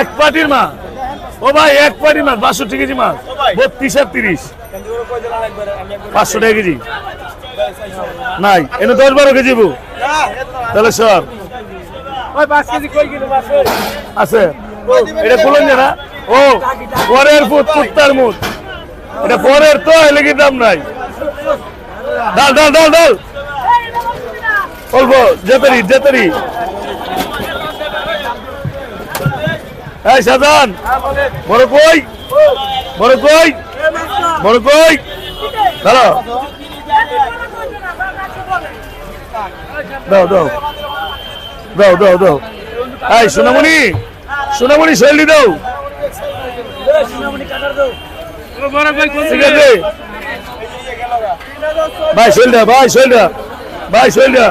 এক পাটির মাছ? ও ভাই এক পাটির মাছ বাষট্টি কেজি মাছ। বত্রিশ আর তিরিশ। পাঁচশো টাকা কেজি। নাই এনে দশ বারো কেজি বু। তাহলে সর। আছে। এটা বলুন যে না ও পরের ফুট কুত্তার মুখ এটা পরের তো এলে কি দাম নাই? ডাল ডাল ডাল ডাল অল্প যেতারি যেতারি এই সাজান। বড় কই? বড় কই? বড় কই? দাঁড়াও দাও দাও। দাও দাও দাও। এই, সোনামণি। সোনামণি শৈলী দাও। ভাই শৈলটা ভাই শৈলটা ভাই শৈলটা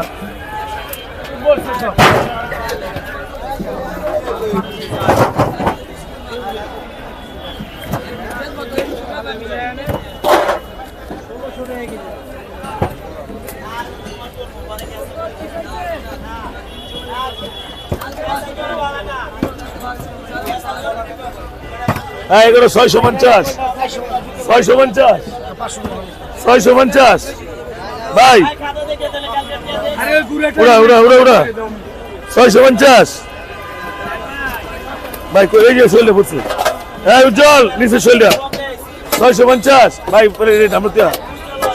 হ্যাঁ এগুলো ছয়শো পঞ্চাশ। ছয়শো পঞ্চাশ। ছয়শো পঞ্চাশ। ভাই। উড়া উড়া উড়া উড়া। ছয়শো পঞ্চাশ। ভাই, কই, এই যে পড়ছে। হ্যাঁ উজ্জ্বল নিচে শৈলটা। ছয়শো পঞ্চাশ। ভাই রেট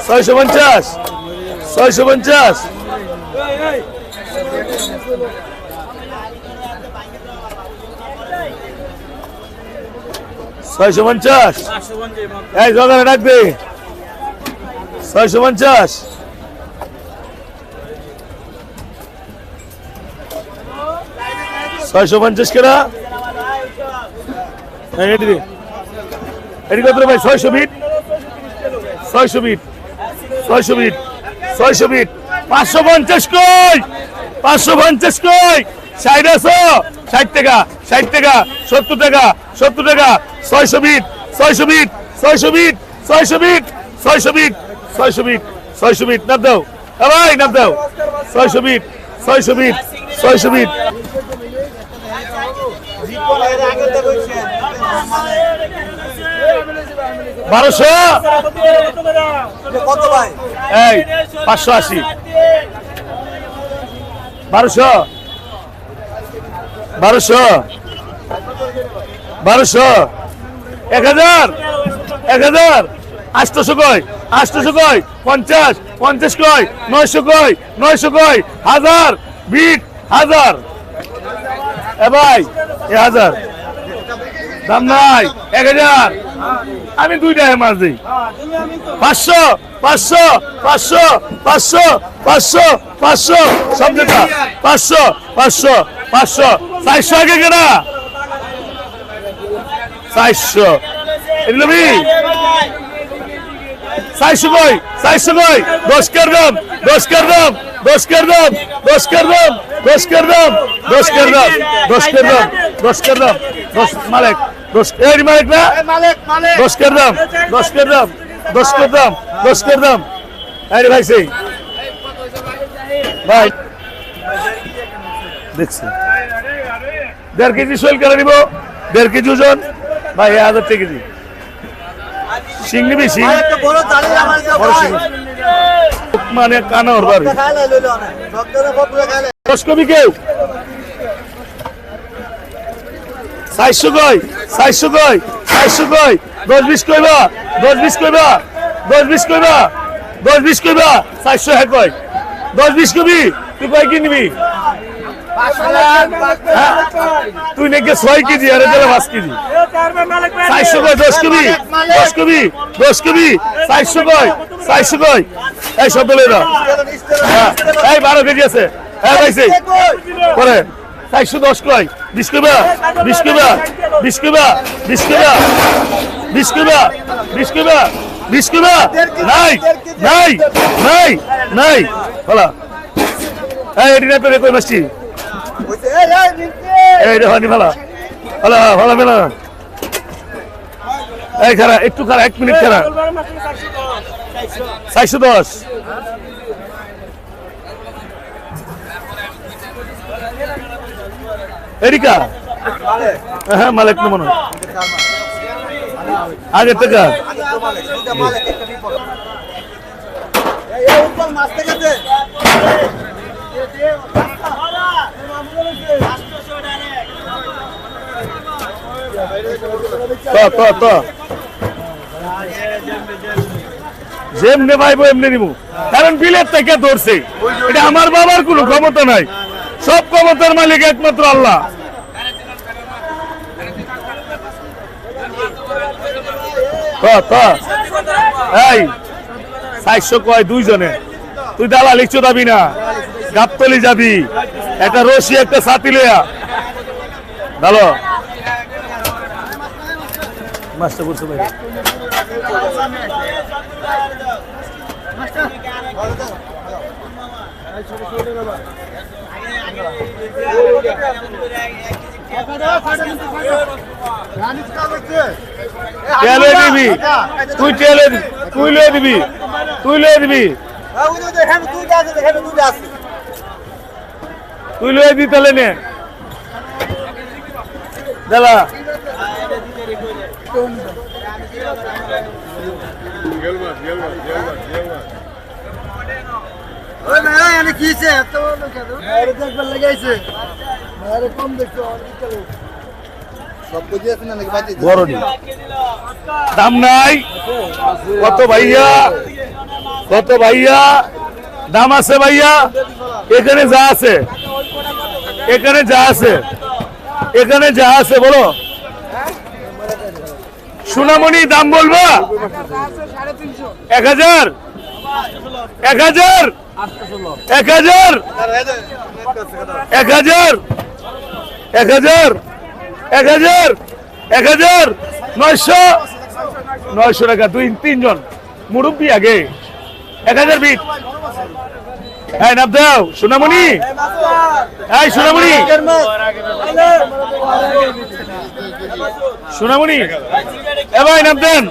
ছয়শো পঞ্চাশ। ছয়শো পঞ্চাশ। ছয়শো পঞ্চাশ। এই জগানে রাখবে। ছয়শো পঞ্চাশ। ছয়শো পঞ্চাশ কেনা এটি। এটি কত ভাই, ছয়শো ফিট ছয়শো ফিট ছয়শো ফিট ছয়শো ফিট পাঁচশো পঞ্চাশ কই? পাঁচশো পঞ্চাশ কই? ষাট আছো? ষাট টাকা ষাট টাকা, সত্তর টাকা। সত্তর টাকা, ছয়শো বিট ছয়শো বিট ছয়শো বিট ছয়শো বিট ছয়শো বিট ছয়শো বিট ছয়শো বিট নাম দাও। ভাই নাম দাও। ছয়শো বিট ছয়শো বিট ছয়শো বিট। বারোশো? এই, পাঁচশো আশি। বারোশো? বারোশো? বারোশো। এক হাজার। এক হাজার। আটশোশো কয় আটশোশো কয় পঞ্চাশ। পঞ্চাশ কয় নয়শো কয় নয়শো কয় হাজার। বিট হাজার। এ ভাই, এ হাজার। দাম নাই। এক হাজার। আমি দুইটা মাছ দিই। পাঁচশো পাঁচশো পাঁচশো পাঁচশো পাঁচশো পাঁচশো। সব টাকা পাঁচশো পাঁচশো পাঁচশো। চারশো আগে কেনা। চারশো এগুলো বি চারশো কই চারশো কই দশ কর দাম দশ কর দাম দশ কর দাম দশ কর দাম দশ কর দাম দশ কর দাম দশ কর দাম দশ কর দাম দশ মালিক দশ এই মালিক না দশ কর দাম দশ কর দাম দশ কর দাম দশ কর দাম আরে ভাই সেই ভাই দেখছি দেড় কেজি শৈল করে নিব দেড় কেজি ওজন ভাই হাজার টাকা কেজি শিং নিবি শিং মানে কানা ওর বাড়ি। দশ কবি কেউ? চারশো কই? চারশো কই? চারশো কই? দশ বিশ কইবা? দশ বিশ কইবা? দশ বিশ কইবা? দশ বিশ কইবা? চারশো হ্যাঁ কই? দশ বিশ কবি তুই কয় কি নিবি? তুই নাকি ছয় কেজি আরে দিলে পাঁচ কেজি চারশো কয় দশ কবি দশ কবি দশ কবি চারশো কয় চারশো কয় এই দাও হ্যাঁ এই বারো কেজি আছে হ্যাঁ চারশো দশ কয় বিশ কইবা বিশ কইবা বিশ কইবা বিশ কইবা বিশ কইবা বিশ কইবা বিশ কইবা নাই নাই নাই নাই বলা এই এটি না পেরে কই কইছে খারা, একটু খারা, এক মিনিট খারা। চারশো দশ। এরিকা? হ্যাঁ মালিক না। মনে আগের টাকা তো তো তো। যেমনে পাইবো এমনি নিবো কারণ বিলের থেকে ধরছে। এটা আমার বাবার কোনো ক্ষমতা নাই। সব ক্ষমতার মালিক একমাত্র আল্লাহ। এই, চারশো কয় দুইজনে। তুই দালা লিখছো যাবি না? গাবতলি যাবি। একটা রশি, একটা ছাতি লইয়া। ভালো মাছটা করছ ভাই। টেলে দিবি তুই টেলে তুই লয়ে দিবি, তুই লয়ে দিবি। তুই লয়ে দি তাহলে নে। দাদা। দাম নাই। কত ভাইয়া? কত ভাইয়া? দাম আছে ভাইয়া? এখানে যা আছে। এখানে যা আছে। এখানে যা আছে, বলো। সোনামণি দাম বলবা? এক হাজার। এক হাজার। এক হাজার। এক হাজার। এক হাজার। এক হাজার। এক হাজার। নয়শো। নয়শো টাকা, দুই, তিনজন। মুরব্বী আগে। এক হাজার বিট। হ্যাঁ নাম দাও। সোনামণি। হ্যাঁ সোনামণি। সোনামণি, এ ভাই নাম দেন।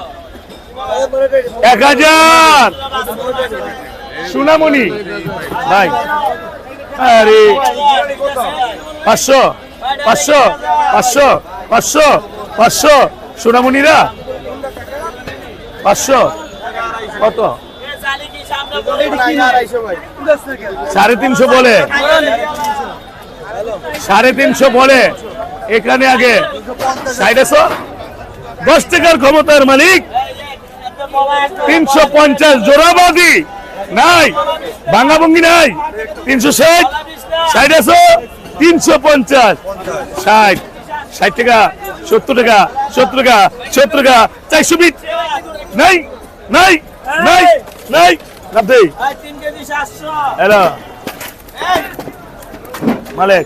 এক হাজার। সোনামণি, ভাই। আরে, পাঁচশো পাঁচশো পাঁচশো পাঁচশো পাঁচশো। সোনামণিরা, পাঁচশো। কত? সাড়ে তিনশো বলে। সাড়ে তিনশো বলে। এখানে আগে। সাইডেশো দশ টাকার ক্ষমতার মালিক। তিনশো পঞ্চাশ জোড়াবাদি নাই। ভাঙ্গাভঙ্গি নাই। তিনশো ষাট। ষাট আছো তিনশো পঞ্চাশ। ষাট। ষাট টাকা সত্তর টাকা সত্তর টাকা সত্তর টাকা চারশো বিট। নাই। নাই। নাই। নাই। হ্যালো। মালিক।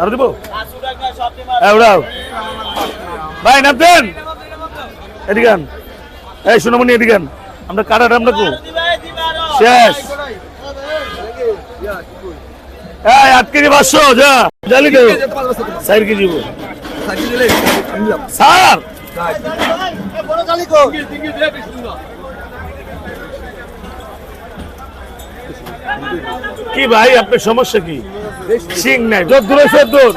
আর দিব? ভাই নামতেন এদিকে আন। এই সোনামণি এদিকে আন। আমরা কাটাটা আমরা কো শেষ। এই আট কেজি পাঁচশো যা। জালি দেব চার কেজি স্যার বড় জালি কো ভাই আপনার সমস্যা কি? সিং নাই যত দূরে দূর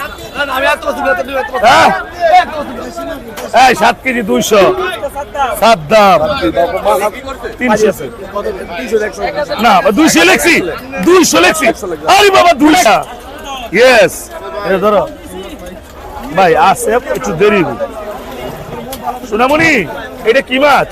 হ্যাঁ? এই, সাত কেজি দুইশো। দুইশো লেখছি, দুইশো বাবা, দুইশো। ভাই আসে একটু দেরি সোনামণি, এটা কি মাছ?